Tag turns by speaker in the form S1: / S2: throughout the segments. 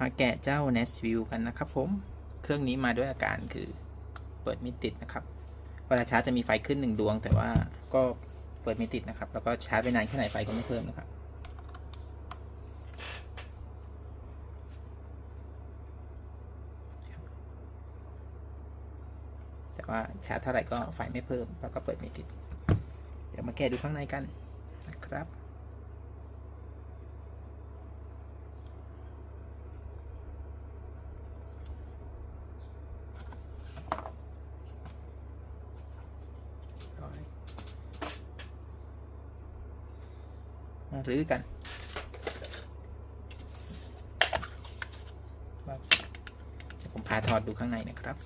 S1: มาแกะเจ้า Nest v i e w กันนะครับผม เครื่องนี้มาด้วยอาการคือเปิดไม่ติดนะครับ เวลาชาร์จจะมีไฟขึ้นหนึ่งดวง แต่ว่าก็เปิดไม่ติดนะครับ แล้วก็ชาร์จไปนานแค่ไหนไฟก็ไม่เพิ่มนะครับแต่ว่าชาร์จเท่าไหร่ก็ไฟไม่เพิ่ม แล้วก็เปิดไม่ติด เดี๋ยวมาแกะดูข้างในกันนะครับ รื้อกันผมพาถอดดูข้างในนะครับ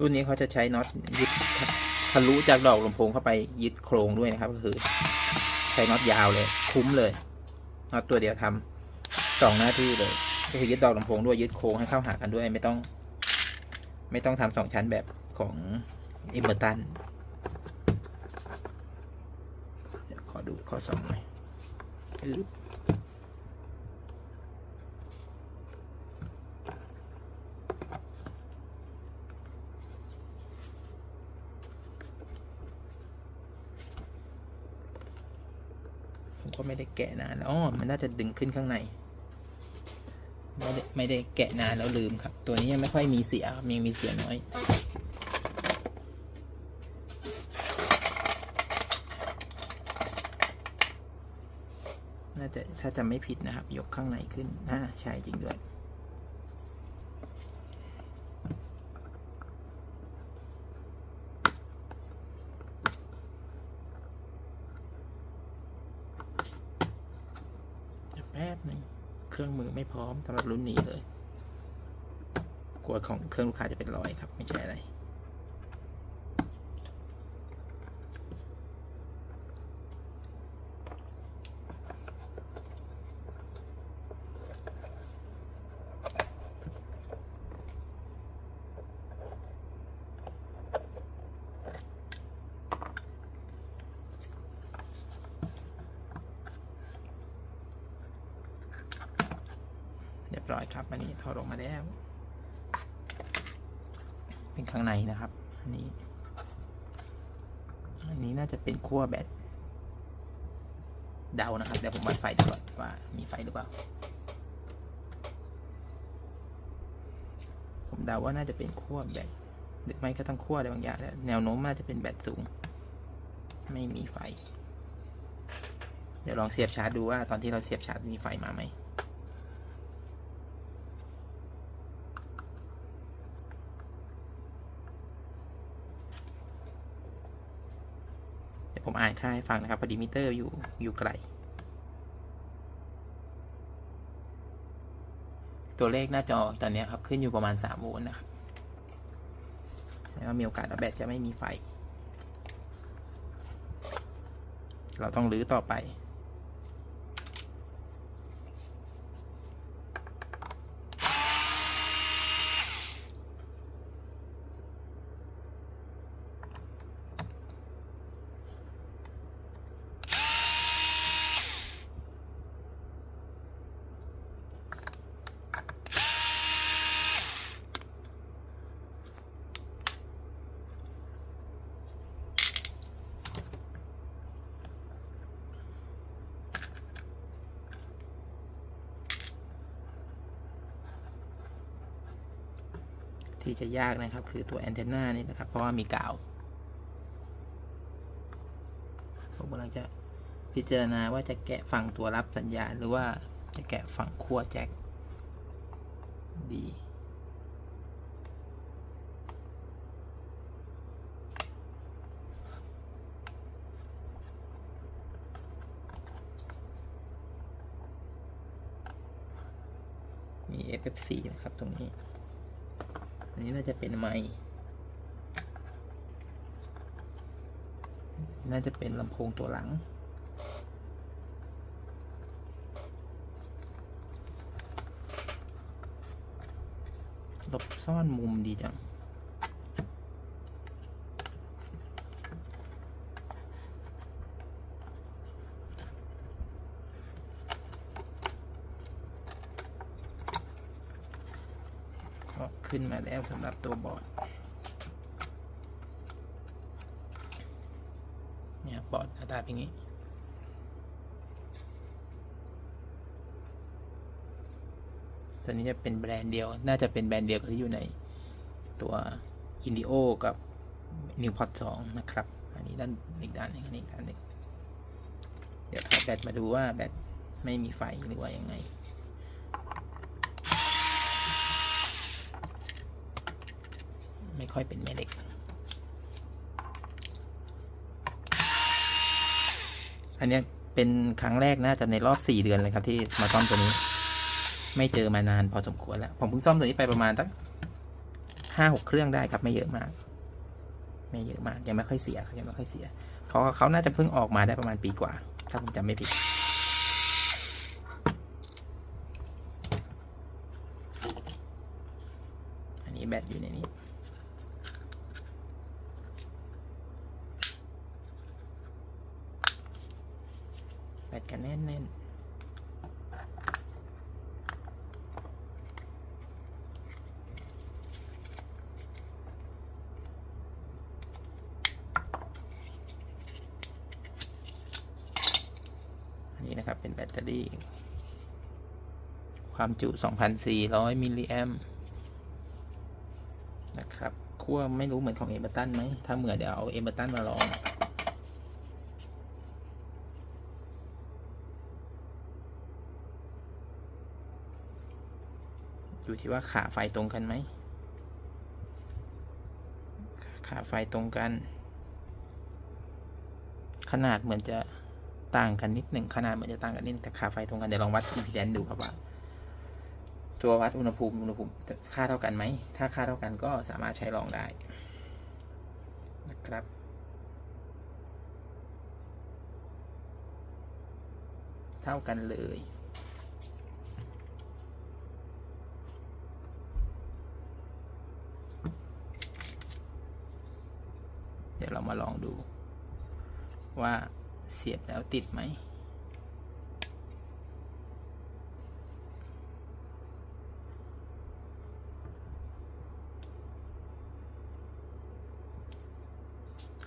S1: รุ่นนี้เขาจะใช้น็อตยึดทะลุจากดอกลำโพงเข้าไปยึดโครงด้วยนะครับ ก็คือ ใช้น็อตยาวเลย คุ้มเลยน็อตตัวเดียวทำสองหน้าที่เลย ก็คือยึดดอกลำโพงด้วยยึดโครงให้เข้าหากันด้วยไม่ต้อง ไม่ต้องทำสองชั้นแบบของอิมเมอร์ตันเดี๋ยวขอดูข้อสองหน่อย ก็ไม่ได้แกะนานแล้วอ๋อมันน่าจะดึงขึ้นข้างใน ไม่ได้ไม่ได้แกะนานแล้วลืมครับ ตัวนี้ยังไม่ค่อยมีเสียมีมีเสียน้อยน่าจะถ้าจำไม่ผิดนะครับ ยกข้างในขึ้นอ่าใช่จริงด้วย เดี๋ยวแป๊บหนึงเค ร้อมสำหรับรุ่นนี้เลย กลัวของเครื่องลูกค้าจะเป็นรอยครับ ไม่ใช่อะไร ร้อยครับอันนี้ถอดออกมาแล้ว เป็นข้างในนะครับ อันนี้ อันนี้น่าจะเป็นขั้วแบตเดานะครับเดี๋ยวผมวัดไฟดูก่อนว่ามีไฟหรือเปล่า ผมเดาว่าน่าจะเป็นขั้วแบตหรือไม่ก็ต้องขั้วอะไรบางอย่างแต่แนวโน้มน่าจะเป็นแบตสูง ไม่มีไฟ เดี๋ยวลองเสียบชาร์จดูว่าตอนที่เราเสียบชาร์จมีไฟมาไหม เดี๋ยว ผมอ่านค่าให้ฟังนะครับพอดีมิเตอร์อยู่อยู่ไกล ตัวเลขหน้าจอตอนนี้ครับ ขึ้นอยู่ประมาณ 3 โวลต์นะครับแสดงว่ามีโอกาสแบตจะไม่มีไฟ เราต้องรื้อต่อไป ที่จะยากนะครับ คือตัวแอนเทนนานี่นะครับ เพราะว่ามีกาว ผมกำลังจะพิจารณาว่าจะแกะฝั่งตัวรับสัญญาณ หรือว่าจะแกะฝั่งขั้วแจ็คดีมี FF4 นะครับ ตรงนี้ อันนี้น่าจะเป็นไม้น่าจะเป็นลำโพงตัวหลัง หลบซ่อนมุมดีจัง ก็ ขึ้นมาแล้วสำหรับตัวบอร์ดเนี่ยบอร์ดหน้าตาเป็นอย่างนี้ตัวนี้จะเป็นแบรนด์เดียว น่าจะเป็นแบรนด์เดียวกับที่อยู่ในตัว Indio กับ New Pod 2นะครับ อันนี้ด้านอีกด้านหนึงอันนี้อีกด้านหนึงเดี๋ยวเอาแบตมาดูว่าแบตไม่มีไฟหรือว่ายังไง ไม่ค่อยเป็นแม่เหล็ก อันนี้เป็นครั้งแรกน่าจะในรอบสี่เดือนเลยครับที่มาซ่อมตัวนี้ ไม่เจอมานานพอสมควรแล้ว ผมเพิ่งซ่อมตัวนี้ไปประมาณตั้งห้าหกเครื่องได้ครับไม่เยอะมาก ไม่เยอะมากยังไม่ค่อยเสียครับยังไม่ค่อยเสียเขาเขาน่าจะเพิ่งออกมาได้ประมาณปีกว่า ถ้าผมจำไม่ผิด อันนี้แบตอยู่ในนี้ แบต กันแน่นแน่นอันนี้นะครับ เป็นแบตเตอรี่ ความจุ 2,400 มิลลิแอมนะครับขั้วไม่รู้เหมือนของเอเบอร์ตันไหม ถ้าเหมือนเดี๋ยวเอาเอเบอร์ตันมาลอง อยู่ที่ว่าขาไฟตรงกันไหม ขาไฟตรงกัน ขนาดเหมือนจะต่างกันนิดหนึ่งขนาดเหมือนจะต่างกันนิดแต่ขาไฟตรงกันเดี๋ยวลองวัดอิมพีแดนดูครับว่า ตัววัดอุณหภูมิอุณหภูมิค่าเท่ากันไหม ถ้าค่าเท่ากันก็สามารถใช้ลองได้ นะครับเท่ากันเลย เดี๋ยวเรามาลองดู ว่าเสียบแล้วติดไหม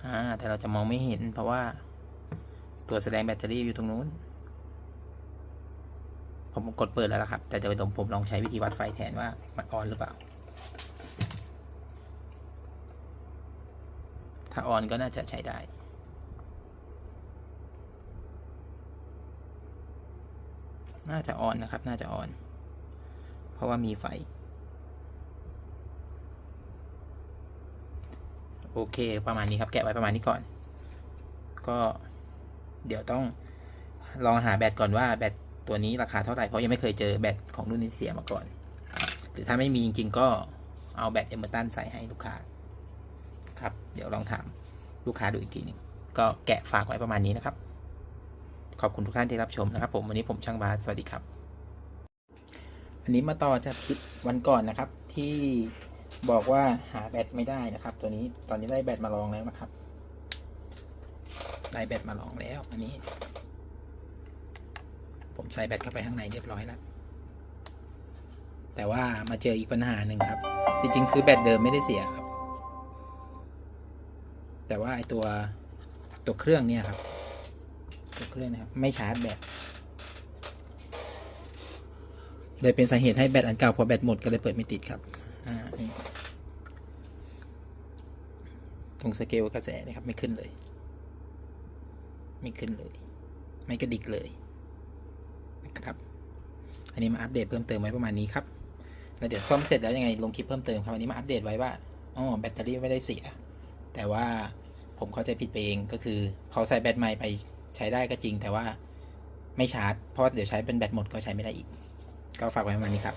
S1: อ่า แต่เราจะมองไม่เห็นเพราะว่า ตัวแสดงแบตเตอรี่อยู่ตรงนู้น ผมกดเปิดแล้วล่ะครับ แต่เดี๋ยวผมผมลองใช้วิธีวัดไฟแทนว่ามันออนหรือเปล่า ถ้าออนก็น่าจะใช้ได้ น่าจะออนนะครับ น่าจะออน เพราะว่ามีไฟ โอเค ประมาณนี้ครับ แกะไว้ประมาณนี้ก่อน ก็เดี๋ยวต้องลองหาแบตก่อนว่าแบตตัวนี้ราคาเท่าไหร่ เพราะยังไม่เคยเจอแบตของรุ่นนี้เสียมาก่อน หรือถ้าไม่มีจริง ๆ ก็เอาแบตเอเมอร์ตันใส่ให้ลูกค้า ครับ เดี๋ยวลองถามลูกค้าดูอีกทีหนึงก็แกะฝากไว้ประมาณนี้นะครับ ขอบคุณทุกท่านที่รับชมนะครับผมวันนี้ผมช่างบาสสวัสดีครับ อันนี้มาต่อจากคลิปวันก่อนนะครับ ที่บอกว่าหาแบตไม่ได้นะครับ ตัวนี้ตอนนี้ได้แบตมาลองแล้วนะครับ ได้แบตมาลองแล้ว อันนี้ ผมใส่แบตเข้าไปข้างในเรียบร้อยแล้วแต่ว่ามาเจออีกปัญหาหนึ่งครับ จริงๆ คือแบตเดิมไม่ได้เสียครับ แต่ว่าไอตัวตัวเครื่องเนี่ยครับ เครื่องนะครับ ไม่ชาร์จแบตเลยเป็นสาเหตุให้แบตอันเก่าพอแบตหมดก็เลยเปิดไม่ติดครับอ่านี่ตรงสเกลกระแสนะครับ ไม่ขึ้นเลย ไม่ขึ้นเลย ไม่กระดิกเลยนะครับ อันนี้มาอัปเดตเพิ่มเติมไว้ประมาณนี้ครับแล้วเดี๋ยวซ่อมเสร็จแล้วยังไงลงคลิปเพิ่มเติมครับอันนี้มาอัปเดตไว้ว่าอ๋อแบตเตอรี่ไม่ได้เสีย แต่ว่าผมเข้าใจผิดไปเองก็คือพอใส่แบตใหม่ไป ใช้ได้ก็จริงแต่ว่าไม่ชาร์จ เพราะเดี๋ยวใช้เป็นแบตหมดก็ใช้ไม่ได้อีก ก็ฝากไว้ประมาณนี้ครับ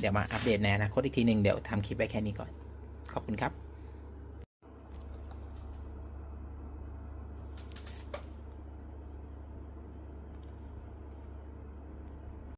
S1: เดี๋ยวมาอัปเดตในอนาคตอีกทีหนึ่งเดี๋ยวทำคลิปไว้แค่นี้ก่อน ขอบคุณครับ